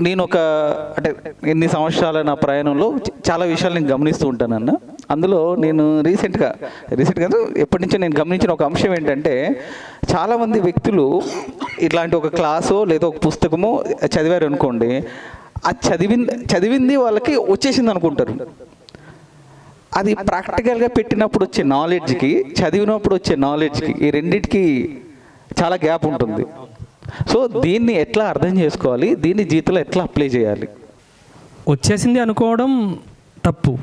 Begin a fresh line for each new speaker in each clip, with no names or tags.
నేను ఒక అంటే ఎన్ని సంవత్సరాల నా ప్రయాణంలో చాలా విషయాలు నేను గమనిస్తూ ఉంటానన్న అందులో నేను రీసెంట్గా రీసెంట్గా ఎప్పటి నుంచో నేను గమనించిన ఒక అంశం ఏంటంటే చాలామంది వ్యక్తులు ఇట్లాంటి ఒక క్లాసో లేదా ఒక పుస్తకమో చదివారు అనుకోండి ఆ చదివింది చదివింది వాళ్ళకి వచ్చేసింది అనుకుంటారు. అది ప్రాక్టికల్గా పెట్టినప్పుడు వచ్చే నాలెడ్జ్కి చదివినప్పుడు వచ్చే నాలెడ్జ్కి ఈ రెండింటికి చాలా గ్యాప్ ఉంటుంది. సో దీన్ని ఎట్లా అర్థం చేసుకోవాలి? దీన్ని జీవితంలో ఎట్లా అప్లై చేయాలి?
వచ్చేసింది అనుకోవడం తప్పు.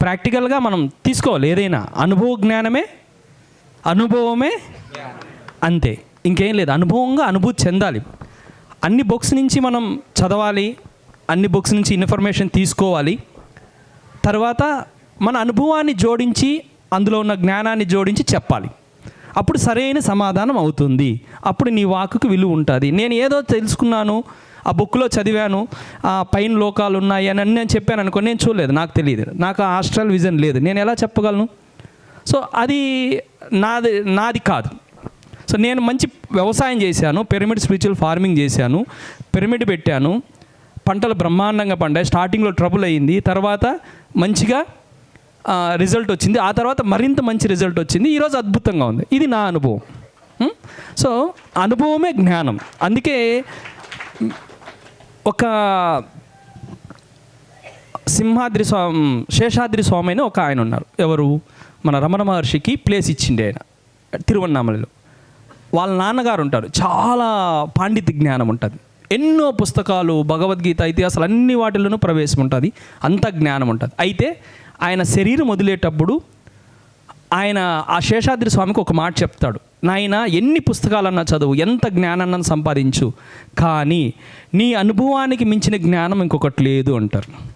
ప్రాక్టికల్గా మనం తీసుకోవాలి ఏదైనా. అనుభవ జ్ఞానమే అనుభవమే అంతే. ఇంకేం లేదు. అనుభవంగా అనుభూతి చెందాలి. అన్ని బుక్స్ నుంచి మనం చదవాలి అన్ని బుక్స్ నుంచి ఇన్ఫర్మేషన్ తీసుకోవాలి. తర్వాత మన అనుభవాన్ని జోడించి అందులో ఉన్న జ్ఞానాన్ని జోడించి చెప్పాలి. అప్పుడు సరైన సమాధానం అవుతుంది. అప్పుడు నీ వాకుకు విలువ ఉంటుంది. నేను ఏదో తెలుసుకున్నాను ఆ బుక్లో చదివాను ఆ పైన లోకాలు ఉన్నాయి అని నేను చెప్పాను అనుకో నేను చూడలేదు నాకు తెలియదు. నాకు ఆ విజన్ లేదు. నేను ఎలా చెప్పగలను? సో అది నాది నాది కాదు. సో నేను మంచి వ్యవసాయం చేశాను పిరమిడ్ స్పిరిచువల్ ఫార్మింగ్ చేశాను పిరమిడ్ పెట్టాను పంటలు బ్రహ్మాండంగా పండాయి. స్టార్టింగ్లో ట్రబుల్ అయ్యింది తర్వాత మంచిగా రిజల్ట్ వచ్చింది. ఆ తర్వాత మరింత మంచి రిజల్ట్ వచ్చింది. ఈరోజు అద్భుతంగా ఉంది. ఇది నా అనుభవం. సో అనుభవమే జ్ఞానం. అందుకే ఒక సింహాద్రి స్వామి శేషాద్రి స్వామి అని ఒక ఆయన ఉన్నారు. ఎవరు? మన రమణ మహర్షికి ప్లేస్ ఇచ్చిండే ఆయన. తిరువన్నామలలో. వాళ్ళ నాన్నగారు ఉంటారు. చాలా పాండిత్య జ్ఞానం ఉంటుంది. ఎన్నో పుస్తకాలు భగవద్గీత ఇతిహాసాలు అన్ని వాటిల్లోనూ ప్రవేశం ఉంటుంది. అంత జ్ఞానం ఉంటుంది. అయితే ఆయన శరీరం వదిలేటప్పుడు ఆయన ఆ శేషాద్రి స్వామికి ఒక మాట చెప్తాడు. నాయన ఎన్ని పుస్తకాలన్నా చదువు ఎంత జ్ఞానాన్ని సంపాదించు. కానీ నీ అనుభవానికి మించిన జ్ఞానం ఇంకొకటి లేదు అంటారు.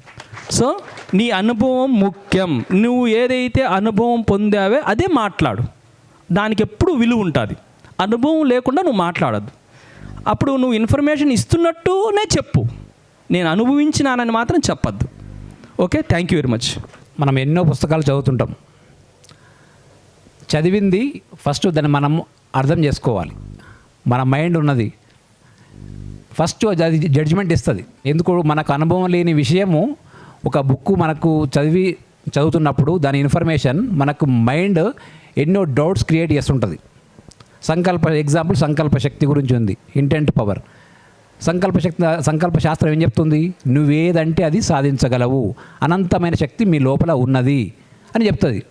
సో నీ అనుభవం ముఖ్యం. నువ్వు ఏదైతే అనుభవం పొందావే అదే మాట్లాడు. దానికి ఎప్పుడు విలువ ఉంటుంది. అనుభవం లేకుండా నువ్వు మాట్లాడద్దు. అప్పుడు నువ్వు ఇన్ఫర్మేషన్ ఇస్తున్నట్టునే చెప్పు. నేను అనుభవించినానని మాత్రం చెప్పద్దు. Okay thank you very much
మనం ఎన్నో పుస్తకాలు చదువుతుంటాం. చదివింది ఫస్ట్ దాన్ని మనం అర్థం చేసుకోవాలి. మన మైండ్ ఉన్నది. ఫస్ట్ అది జడ్జిమెంట్ ఇస్తుంది. ఎందుకు మనకు అనుభవం లేని విషయము ఒక బుక్ మనకు చదివి చదువుతున్నప్పుడు దాని ఇన్ఫర్మేషన్ మనకు మైండ్ ఎన్నో డౌట్స్ క్రియేట్ చేస్తుంటుంది. సంకల్ప ఎగ్జాంపుల్ సంకల్ప శక్తి గురించి ఉంది. ఇంటెంట్ పవర్ సంకల్ప శక్తి సంకల్ప శాస్త్రం ఏం చెప్తుంది? నువ్వేదంటే అది సాధించగలవు. అనంతమైన శక్తి మీ లోపల ఉన్నది అని చెప్తుంది.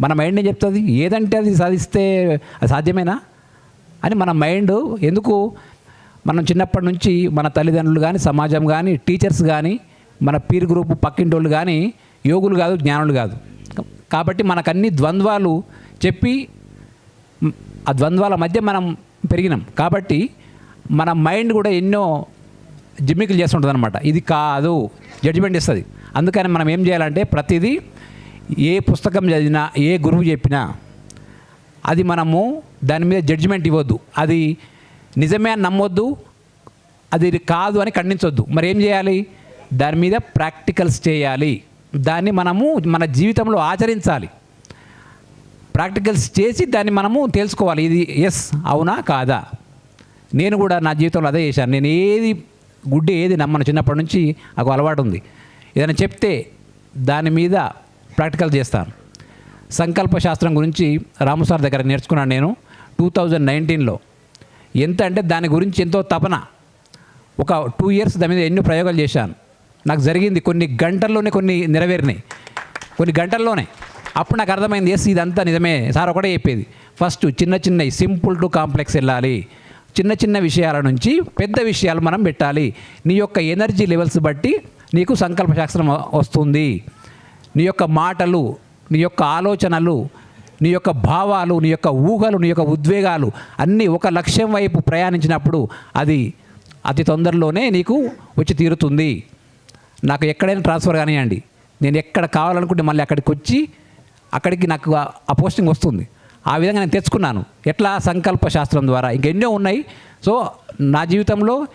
మన మైండ్ ఏం చెప్తుంది? ఏదంటే అది సాధిస్తే అది సాధ్యమేనా? అని మన మైండ్ ఎందుకు? మనం చిన్నప్పటి నుంచి మన తల్లిదండ్రులు కానీ సమాజం కానీ టీచర్స్ కానీ మన పీర్ గ్రూప్ పక్కింటోళ్ళు కానీ యోగులు కాదు జ్ఞానులు కాదు. కాబట్టి మనకన్ని ద్వంద్వాలు చెప్పి ఆ ద్వంద్వాల మధ్య మనం పెరిగినాం. కాబట్టి మన మైండ్ కూడా ఎన్నో జిమ్మికులు చేస్తుంటుంది అనమాట ఇది కాదు జడ్జిమెంట్ ఇస్తుంది. అందుకని మనం ఏం చేయాలంటే ప్రతిదీ ఏ పుస్తకం చదివినా ఏ గురువు చెప్పినా అది మనము దాని మీద జడ్జిమెంట్ ఇవ్వద్దు. అది నిజమే అని నమ్మొద్దు అది కాదు అని ఖండించొద్దు. మరి ఏం చేయాలి? దాని మీద ప్రాక్టికల్స్ చేయాలి. దాన్ని మనము మన జీవితంలో ఆచరించాలి. ప్రాక్టికల్స్ చేసి దాన్ని మనము తెలుసుకోవాలి. ఇది ఎస్ అవునా కాదా? నేను కూడా నా జీవితంలో అదే చేశాను. నేను ఏది గుడ్డి ఏది నమ్మను చిన్నప్పటి నుంచి నాకు అలవాటు ఉంది. ఏదైనా చెప్తే దాని మీద ప్రాక్టికల్ చేస్తాను. సంకల్ప శాస్త్రం గురించి రాము సార్ దగ్గర నేర్చుకున్నాను నేను. టూ థౌజండ్ నైన్టీన్లో ఎంత అంటే దాని గురించి ఎంతో తపన. ఒక టూ ఇయర్స్ దాని మీద ఎన్నో ప్రయోగాలు చేశాను. నాకు జరిగింది కొన్ని గంటల్లోనే కొన్ని నెరవేరినాయి. కొన్ని గంటల్లోనే. అప్పుడు నాకు అర్థమైంది ఎస్ ఇదంతా నిజమే. సార్ ఒకటే చెప్పేది ఫస్ట్ చిన్న చిన్న సింపుల్ టు కాంప్లెక్స్ వెళ్ళాలి. చిన్న చిన్న విషయాల నుంచి పెద్ద విషయాలు మనం పెట్టాలి. నీ యొక్క ఎనర్జీ లెవెల్స్ బట్టి నీకు సంకల్ప శాస్త్రం వస్తుంది. నీ యొక్క మాటలు నీ యొక్క ఆలోచనలు నీ యొక్క భావాలు నీ యొక్క ఊహలు నీ యొక్క ఉద్వేగాలు అన్నీ ఒక లక్ష్యం వైపు ప్రయాణించినప్పుడు అది అతి తొందరలోనే నీకు వచ్చి తీరుతుంది. నాకు ఎక్కడైనా ట్రాన్స్ఫర్ కానివ్వండి నేను ఎక్కడ కావాలనుకుంటే మళ్ళీ అక్కడికి వచ్చి అక్కడికి నాకు ఆ- పోస్టింగ్ వస్తుంది. ఆ విధంగా నేను తెచ్చుకున్నాను. ఎట్లా? సంకల్ప శాస్త్రం ద్వారా. ఇంకెన్నో ఉన్నాయి. సో నా జీవితంలో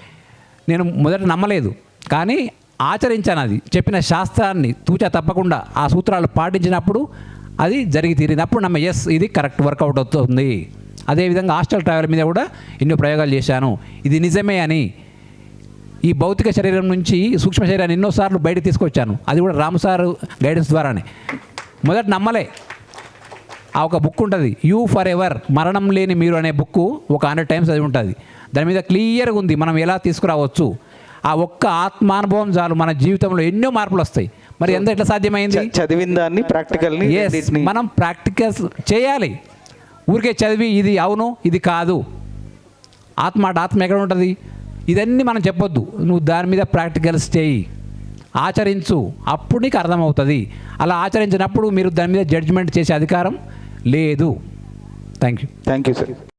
నేను మొదట నమ్మలేదు. కానీ ఆచరించాను అది. చెప్పిన శాస్త్రాన్ని తూచా తప్పకుండా ఆ సూత్రాలు పాటించినప్పుడు అది జరిగి తీరినప్పుడు నమ్మ ఎస్ ఇది కరెక్ట్ వర్కౌట్ అవుతుంది. అదేవిధంగా హాస్టల్ ట్రావెల్ మీద కూడా ఎన్నో ప్రయోగాలు చేశాను. ఇది నిజమే అని ఈ భౌతిక శరీరం నుంచి సూక్ష్మ శరీరాన్ని ఎన్నోసార్లు బయటకు తీసుకొచ్చాను. అది కూడా రామ్ సార్ గైడెన్స్ ద్వారానే. మొదట నమ్మలే. ఆ ఒక బుక్ ఉంటుంది. యూ ఫర్ ఎవర్ మరణం లేని మీరు అనే బుక్ ఒక హండ్రెడ్ టైమ్స్ అది ఉంటుంది. దాని మీద క్లియర్గా ఉంది మనం ఎలా తీసుకురావచ్చు. ఆ ఒక్క ఆత్మానుభవం చాలు మన జీవితంలో ఎన్నో మార్పులు వస్తాయి. మరి ఎంత ఎట్లా సాధ్యమైంది?
చదివిన దాన్ని రెండింటిని-
మనం ప్రాక్టికల్స్ చేయాలి. ఊరికే చదివి ఇది అవును ఇది కాదు. ఆత్మ ఆత్మ ఎక్కడ ఉంటుంది? ఇదన్నీ మనం చెప్పొద్దు. నువ్వు దాని మీద ప్రాక్టికల్స్ చేయి. ఆచరించు. అప్పుడు నీకు అర్థమవుతుంది. అలా ఆచరించినప్పుడు మీరు దాని మీద జడ్జిమెంట్ చేసే అధికారం లేదు. Thank you
thank you sir